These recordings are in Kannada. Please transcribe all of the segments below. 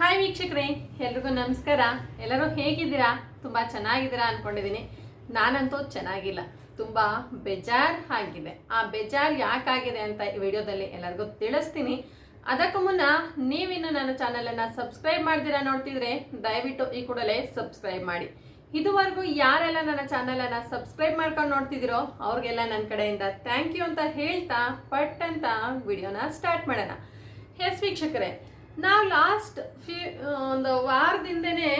ಹಾಯ್ ವೀಕ್ಷಕರೇ, ಎಲ್ರಿಗೂ ನಮಸ್ಕಾರ. ಎಲ್ಲರೂ ಹೇಗಿದ್ದೀರಾ? ತುಂಬ ಚೆನ್ನಾಗಿದ್ದೀರಾ ಅಂದ್ಕೊಂಡಿದ್ದೀನಿ ನಾನಂತೂ ಚೆನ್ನಾಗಿಲ್ಲ. ತುಂಬ ಬೇಜಾರ್ ಆಗಿದೆ. ಆ ಬೇಜಾರ್ ಯಾಕಾಗಿದೆ ಅಂತ ಈ ವಿಡಿಯೋದಲ್ಲಿ ಎಲ್ಲರಿಗೂ ತಿಳಿಸ್ತೀನಿ. ಅದಕ್ಕೂ ಮುನ್ನ ನೀವಿನ್ನು ನನ್ನ ಚಾನಲನ್ನು ಸಬ್ಸ್ಕ್ರೈಬ್ ಮಾಡ್ದಿರಾ ನೋಡ್ತಿದ್ರೆ ದಯವಿಟ್ಟು ಈ ಕೂಡಲೇ ಸಬ್ಸ್ಕ್ರೈಬ್ ಮಾಡಿ. ಇದುವರೆಗೂ ಯಾರೆಲ್ಲ ನನ್ನ ಚಾನಲನ್ನು ಸಬ್ಸ್ಕ್ರೈಬ್ ಮಾಡ್ಕೊಂಡು ನೋಡ್ತಿದ್ದೀರೋ, ಅವ್ರಿಗೆಲ್ಲ ನನ್ನ ಕಡೆಯಿಂದ ಥ್ಯಾಂಕ್ ಯು ಅಂತ ಹೇಳ್ತಾ, ಪಟ್ ಅಂತ ವಿಡಿಯೋನ ಸ್ಟಾರ್ಟ್ ಮಾಡೋಣ. ಎಸ್ ವೀಕ್ಷಕರೇ ನಾವು ಲಾಸ್ಟ್ ಫ್ಯೂ ಒಂದು ವಾರದಿಂದನೇ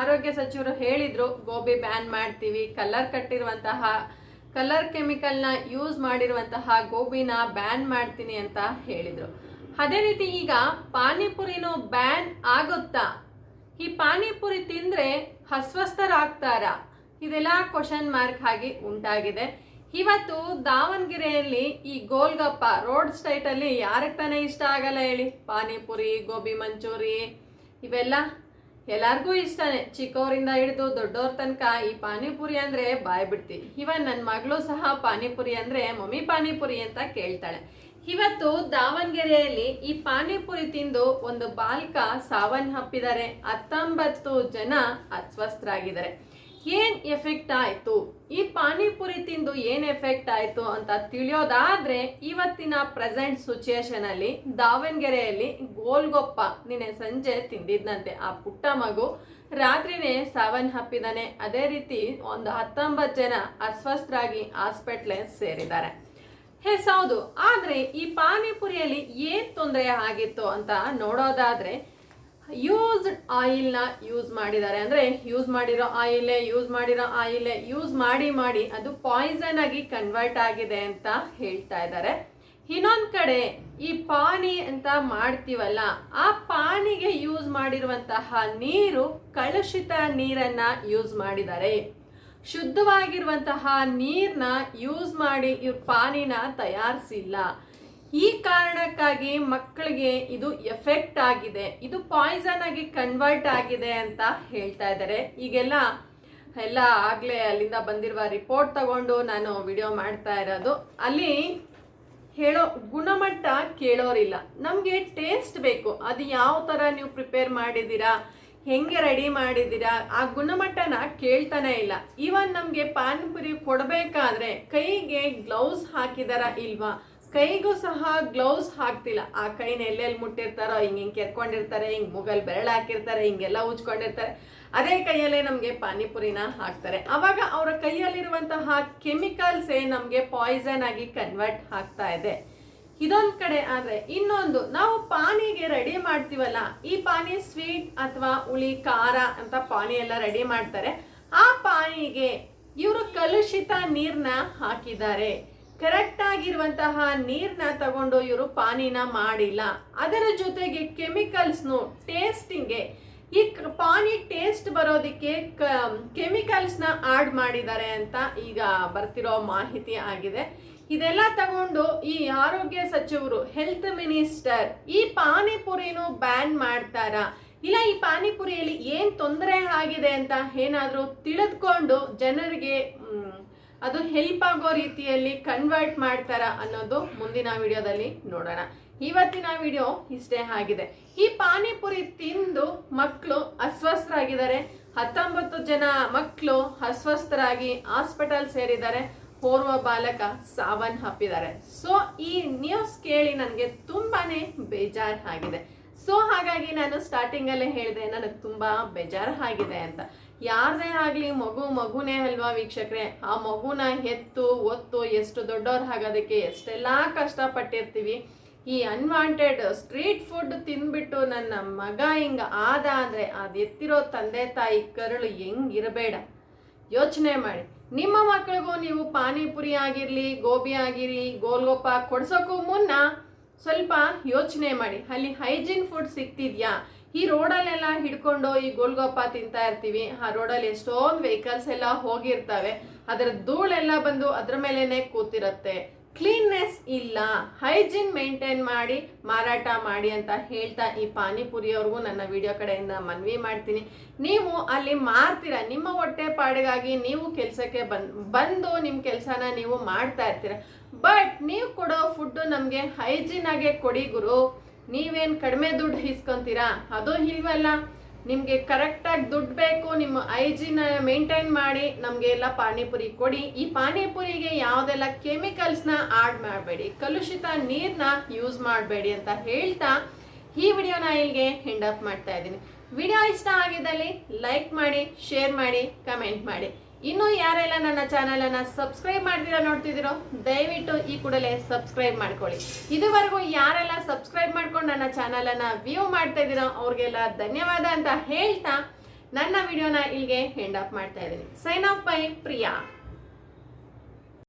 ಆರೋಗ್ಯ ಸಚಿವರು ಹೇಳಿದರು, ಗೋಬಿ ಬ್ಯಾನ್ ಮಾಡ್ತೀವಿ ಕಲರ್ ಕಟ್ಟಿರುವಂತಹ ಕಲರ್ ಕೆಮಿಕಲ್ನ ಯೂಸ್ ಮಾಡಿರುವಂತಹ ಗೋಬಿನ ಬ್ಯಾನ್ ಮಾಡ್ತೀನಿ ಅಂತ ಹೇಳಿದರು. ಅದೇ ರೀತಿ ಈಗ ಪಾನಿಪುರಿನೂ ಬ್ಯಾನ್ ಆಗುತ್ತಾ? ಈ ಪಾನಿಪುರಿ ತಿಂದರೆ ಅಸ್ವಸ್ಥರಾಗ್ತಾರಾ? ಇದೆಲ್ಲ ಕ್ವಶನ್ ಮಾರ್ಕ್ ಆಗಿ ಉಂಟಾಗಿದೆ. ಇವತ್ತು ದಾವಣಗೆರೆಯಲ್ಲಿ ಈ ಗೋಲ್ಗಪ್ಪ ರೋಡ್ ಸ್ಟೈಟಲ್ಲಿ ಯಾರಿಗೆ ತಾನೇ ಇಷ್ಟ ಆಗಲ್ಲ ಹೇಳಿ? ಪಾನಿಪುರಿ, ಗೋಬಿ ಮಂಚೂರಿ, ಇವೆಲ್ಲ ಎಲ್ಲರಿಗೂ ಇಷ್ಟನೇ. ಚಿಕ್ಕವರಿಂದ ಹಿಡಿದು ದೊಡ್ಡವ್ರ ತನಕ ಈ ಪಾನಿಪುರಿ ಅಂದರೆ ಬಾಯ್ ಬಿಡ್ತಿ. ಇವನ್ ನನ್ನ ಮಗಳು ಸಹ ಪಾನಿಪುರಿ ಅಂದರೆ ಮಮ್ಮಿ ಪಾನಿಪುರಿ ಅಂತ ಕೇಳ್ತಾಳೆ. ಇವತ್ತು ದಾವಣಗೆರೆಯಲ್ಲಿ ಈ ಪಾನಿಪುರಿ ತಿಂದು ಒಂದು ಬಾಲಕ ಸಾವನ್ನಪ್ಪಿದ್ದಾರೆ ಹತ್ತೊಂಬತ್ತು ಜನ ಅಸ್ವಸ್ಥರಾಗಿದ್ದಾರೆ. ಏನ್ ಎಫೆಕ್ಟ್ ಆಯ್ತು? ಈ ಪಾನಿಪುರಿ ತಿಂದು ಏನ್ ಎಫೆಕ್ಟ್ ಆಯ್ತು ಅಂತ ತಿಳಿಯೋದಾದ್ರೆ ಇವತ್ತಿನ ಪ್ರೆಸೆಂಟ್ ಸಿಚುಯೇಷನ್ ಅಲ್ಲಿ ದಾವಣಗೆರೆಯಲ್ಲಿ ಗೋಲ್ಗೊಪ್ಪ ನಿನ್ನೆ ಸಂಜೆ ತಿಂದಿದ್ದಂತೆ ಆ ಪುಟ್ಟ ಮಗು. ರಾತ್ರಿನೇ ಸಾವನ್ನಪ್ಪಿದ್ದಾನೆ ಅದೇ ರೀತಿ ಒಂದು ಹತ್ತೊಂಬತ್ತು ಜನ ಅಸ್ವಸ್ಥರಾಗಿ ಹಾಸ್ಪಿಟ್ಲೆ ಸೇರಿದ್ದಾರೆ. ಹೇ ಹೌದು ಆದ್ರೆ ಈ ಪಾನಿಪುರಿಯಲ್ಲಿ ಏನ್ ತೊಂದರೆ ಆಗಿತ್ತು ಅಂತ ನೋಡೋದಾದ್ರೆ ಯೂಸ್ಡ್ ಆಯಿಲ್ನ ಯೂಸ್ ಮಾಡಿದ್ದಾರೆ. ಅಂದರೆ ಯೂಸ್ ಮಾಡಿರೋ ಆಯಿಲೆ ಯೂಸ್ ಮಾಡಿರೋ ಆಯಿಲೆ ಯೂಸ್ ಮಾಡಿ ಮಾಡಿ ಅದು ಪಾಯ್ಸನ್ ಆಗಿ ಕನ್ವರ್ಟ್ ಆಗಿದೆ ಅಂತ ಹೇಳ್ತಾ ಇದ್ದಾರೆ. ಇನ್ನೊಂದು ಕಡೆ ಈ ಪಾನಿ ಅಂತ ಮಾಡ್ತೀವಲ್ಲ, ಆ ಪಾನಿಗೆ ಯೂಸ್ ಮಾಡಿರುವಂತಹ ನೀರು ಕಲುಷಿತ ನೀರನ್ನ ಯೂಸ್ ಮಾಡಿದ್ದಾರೆ. ಶುದ್ಧವಾಗಿರುವಂತಹ ನೀರನ್ನ ಯೂಸ್ ಮಾಡಿ ಇವ್ರ ಪಾನಿನ ತಯಾರಿಸಿಲ್ಲ. ಈ ಕಾರಣಕ್ಕಾಗಿ ಮಕ್ಕಳಿಗೆ ಇದು ಎಫೆಕ್ಟ್ ಆಗಿದೆ. ಇದು ಪಾಯ್ಸನ್ ಆಗಿ ಕನ್ವರ್ಟ್ ಆಗಿದೆ ಅಂತ ಹೇಳ್ತಾ ಇದ್ದಾರೆ. ಈಗೆಲ್ಲ ಎಲ್ಲ ಆಗಲೇ ಅಲ್ಲಿಂದ ಬಂದಿರುವ ರಿಪೋರ್ಟ್ ತಗೊಂಡು ನಾನು ವಿಡಿಯೋ ಮಾಡ್ತಾ ಇರೋದು. ಅಲ್ಲಿ ಹೇಳೋ ಗುಣಮಟ್ಟ ಕೇಳೋರಿಲ್ಲ. ನಮಗೆ ಟೇಸ್ಟ್ ಬೇಕು. ಅದು ಯಾವ ಥರ ನೀವು ಪ್ರಿಪೇರ್ ಮಾಡಿದ್ದೀರಾ? ಹೆಂಗೆ ರೆಡಿ ಮಾಡಿದ್ದೀರಾ? ಆ ಗುಣಮಟ್ಟನ ಕೇಳ್ತಾನೆ ಇಲ್ಲ. ಈವನ್ ನಮಗೆ ಪಾನಿಪುರಿ ಕೊಡಬೇಕಾದ್ರೆ ಕೈಗೆ ಗ್ಲೌಸ್ ಹಾಕಿದಾರ ಇಲ್ವಾ? ಕೈಗೂ ಸಹ ಗ್ಲೌಸ್ ಹಾಕ್ತಿಲ್ಲ. ಆ ಕೈನ ಎಲ್ಲೆಲ್ಲಿ ಮುಟ್ಟಿರ್ತಾರೋ, ಹಿಂಗೆ ಹಿಂಗೆ ಕೆರ್ಕೊಂಡಿರ್ತಾರೆ, ಹಿಂಗೆ ಮುಗಲ್ ಬೆರಳು ಹಾಕಿರ್ತಾರೆ, ಹಿಂಗೆಲ್ಲ ಉಜ್ಕೊಂಡಿರ್ತಾರೆ. ಅದೇ ಕೈಯಲ್ಲೇ ನಮಗೆ ಪಾನಿಪುರಿನ ಹಾಕ್ತಾರೆ. ಅವಾಗ ಅವರ ಕೈಯಲ್ಲಿರುವಂತಹ ಕೆಮಿಕಲ್ಸೇ ನಮಗೆ ಪಾಯ್ಸನ್ ಆಗಿ ಕನ್ವರ್ಟ್ ಆಗ್ತಾ ಇದೆ. ಇದೊಂದು ಕಡೆ ಆದರೆ ಇನ್ನೊಂದು, ನಾವು ಪಾನಿಗೆ ರೆಡಿ ಮಾಡ್ತೀವಲ್ಲ, ಈ ಪಾನಿ ಸ್ವೀಟ್ ಅಥವಾ ಹುಳಿ, ಖಾರ ಅಂತ ಪಾನಿ ಎಲ್ಲ ರೆಡಿ ಮಾಡ್ತಾರೆ. ಆ ಪಾನಿಗೆ ಇವರು ಕಲುಷಿತ ನೀರನ್ನ ಹಾಕಿದ್ದಾರೆ. ಕರೆಕ್ಟ್ ಆಗಿರುವಂತಹ ನೀರ್ನ ತಗೊಂಡು ಇವರು ಪಾನಿನ ಮಾಡಿಲ್ಲ. ಅದರ ಜೊತೆಗೆ ಕೆಮಿಕಲ್ಸ್ನು ಟೇಸ್ಟಿಂಗೆ ಈ ಪಾನಿ ಟೇಸ್ಟ್ ಬರೋದಕ್ಕೆ ಕೆಮಿಕಲ್ಸ್ನ ಆಡ್ ಮಾಡಿದ್ದಾರೆ ಅಂತ ಈಗ ಬರ್ತಿರೋ ಮಾಹಿತಿ ಆಗಿದೆ. ಇದೆಲ್ಲ ತಗೊಂಡು ಈ ಆರೋಗ್ಯ ಸಚಿವರು ಹೆಲ್ತ್ ಮಿನಿಸ್ಟರ್ ಈ ಪಾನಿಪುರಿನೂ ಬ್ಯಾನ್ ಮಾಡ್ತಾರಾ? ಇಲ್ಲ ಈ ಪಾನಿಪುರಿಯಲ್ಲಿ ಏನು ತೊಂದರೆ ಆಗಿದೆ ಅಂತ ಏನಾದರೂ ತಿಳಿದುಕೊಂಡು ಜನರಿಗೆ ಅದು ಹೆಲ್ಪ್ ಆಗೋ ರೀತಿಯಲ್ಲಿ ಕನ್ವರ್ಟ್ ಮಾಡ್ತಾರ ಅನ್ನೋದು ಮುಂದಿನ ವಿಡಿಯೋದಲ್ಲಿ ನೋಡೋಣ. ಇವತ್ತಿನ ವಿಡಿಯೋ ಇಷ್ಟೇ ಆಗಿದೆ. ಈ ಪಾನಿಪುರಿ ತಿಂದು ಮಕ್ಕಳು ಅಸ್ವಸ್ಥರಾಗಿದ್ದಾರೆ. ಹತ್ತೊಂಬತ್ತು ಜನ ಮಕ್ಕಳು ಅಸ್ವಸ್ಥರಾಗಿ ಹಾಸ್ಪಿಟಲ್ ಸೇರಿದ್ದಾರೆ. ಓರ್ವ ಬಾಲಕ ಸಾವನ್ ಹಪ್ಪಿದ್ದಾರೆ ಸೊ ಈ ನ್ಯೂಸ್ ಕೇಳಿ ನನಗೆ ತುಂಬಾನೇ ಬೇಜಾರ್ ಆಗಿದೆ ಸೊ ಹಾಗಾಗಿ ನಾನು ಸ್ಟಾರ್ಟಿಂಗಲ್ಲೇ ಹೇಳಿದೆ ನನಗೆ ತುಂಬ ಬೇಜಾರು ಆಗಿದೆ ಅಂತ. ಯಾರದೇ ಆಗಲಿ ಮಗು ಮಗುನೇ ಅಲ್ವಾ ವೀಕ್ಷಕರೇ? ಆ ಮಗುನ ಎತ್ತು ಒತ್ತು, ಎಷ್ಟು ದೊಡ್ಡವ್ರು ಆಗೋದಕ್ಕೆ ಎಷ್ಟೆಲ್ಲ ಕಷ್ಟಪಟ್ಟಿರ್ತೀವಿ. ಈ ಅನ್ವಾಂಟೆಡ್ ಸ್ಟ್ರೀಟ್ ಫುಡ್ ತಿಂದ್ಬಿಟ್ಟು ನನ್ನ ಮಗ ಹಿಂಗೆ ಆದ ಅಂದರೆ ಅದು ಎತ್ತಿರೋ ತಂದೆ ತಾಯಿ ಕರುಳು ಹೆಂಗಿರಬೇಡ ಯೋಚನೆ ಮಾಡಿ. ನಿಮ್ಮ ಮಕ್ಕಳಿಗೂ ನೀವು ಪಾನಿಪುರಿ ಆಗಿರಲಿ, ಗೋಬಿ ಆಗಿರಿ ಗೋಲ್ಗೊಪ್ಪ ಕೊಡ್ಸೋಕ್ಕೂ ಮುನ್ನ ಸ್ವಲ್ಪ ಯೋಚನೆ ಮಾಡಿ. ಅಲ್ಲಿ ಹೈಜೀನ್ ಫುಡ್ ಸಿಗ್ತಿದ್ಯಾ ಈ ರೋಡಲ್ಲೆಲ್ಲ ಹಿಡ್ಕೊಂಡು ಈ ಗೋಲ್ಗೊಪ್ಪ ತಿಂತಾ ಇರ್ತೀವಿ. ಆ ರೋಡಲ್ಲಿ ಎಷ್ಟೊಂದು ವೆಹಿಕಲ್ಸ್ ಎಲ್ಲ ಹೋಗಿರ್ತವೆ. ಅದರ ಧೂಳೆಲ್ಲ ಬಂದು ಅದ್ರ ಮೇಲೇನೆ ಕೂತಿರತ್ತೆ. ಕ್ಲೀನ್ನೆಸ್ ಇಲ್ಲ. ಹೈಜೀನ್ ಮೇಂಟೈನ್ ಮಾಡಿ, ಮಾರಾಟ ಮಾಡಿ ಅಂತ ಹೇಳ್ತಾ ಈ ಪಾನಿಪುರಿಯವ್ರಿಗೂ ನನ್ನ ವಿಡಿಯೋ ಕಡೆಯಿಂದ ಮನವಿ ಮಾಡ್ತೀನಿ. ನೀವು ಅಲ್ಲಿ ಮಾರ್ತೀರ, ನಿಮ್ಮ ಹೊಟ್ಟೆ ಪಾಡಿಗಾಗಿ ನೀವು ಕೆಲಸಕ್ಕೆ ಬಂದು ಬಂದು ನಿಮ್ಮ ಕೆಲಸನ ನೀವು ಮಾಡ್ತಾ ಇರ್ತೀರ. ಬಟ್ ನೀವು ಕೊಡೋ ಫುಡ್ಡು ನಮಗೆ ಹೈಜೀನ್ ಆಗೇ ಕೊಡಿ ಗುರು. ನೀವೇನು ಕಡಿಮೆ ದುಡ್ಡು ಇಸ್ಕೊಂತೀರಾ ಅದು ಇಲ್ವಲ್ಲ. ನಿಮಗೆ ಕರೆಕ್ಟಾಗಿ ದುಡ್ಡು ಬೇಕು, ನಿಮ್ಮ ಐಜಿನ ಮೇಂಟೈನ್ ಮಾಡಿ, ನಮಗೆ ಎಲ್ಲ ಪಾನಿಪುರಿ ಕೊಡಿ. ಈ ಪಾನಿಪುರಿಗೆ ಯಾವುದೆಲ್ಲ ಕೆಮಿಕಲ್ಸ್ನ ಆಡ್ ಮಾಡಬೇಡಿ, ಕಲುಷಿತ ನೀರನ್ನ ಯೂಸ್ ಮಾಡಬೇಡಿ ಅಂತ ಹೇಳ್ತಾ ಈ ವಿಡಿಯೋನ ಇಲ್ಲಿಗೆ ಹೆಂಡ್ ಅಪ್ ಮಾಡ್ತಾ ಇದ್ದೀನಿ. ವಿಡಿಯೋ ಇಷ್ಟ ಆಗಿದ್ದಲ್ಲಿ ಲೈಕ್ ಮಾಡಿ ಶೇರ್ ಮಾಡಿ ಕಮೆಂಟ್ ಮಾಡಿ. ಇನ್ನು ಯಾರೆಲ್ಲ ನನ್ನ ಚಾನಲನ್ನು ಸಬ್ಸ್ಕ್ರೈಬ್ ಮಾಡ್ತೀರಾ ನೋಡ್ತಿದ್ದೀರೋ, ದಯವಿಟ್ಟು ಈ ಕೂಡಲೇ ಸಬ್ಸ್ಕ್ರೈಬ್ ಮಾಡ್ಕೊಳ್ಳಿ. ಇದುವರೆಗೂ ಯಾರೆಲ್ಲ ಸಬ್ಸ್ಕ್ರೈಬ್ ಮಾಡ್ಕೊಂಡು ನನ್ನ ಚಾನಲನ್ನು ವ್ಯೂ ಮಾಡ್ತಾ ಇದ್ದೀರೋ, ಅವ್ರಿಗೆಲ್ಲ ಧನ್ಯವಾದ ಅಂತ ಹೇಳ್ತಾ ನನ್ನ ವಿಡಿಯೋನ ಇಲ್ಲಿಗೆ ಹೆಂಡ್ ಆಫ್ ಮಾಡ್ತಾ ಇದ್ದೀನಿ. Sign off by Priya.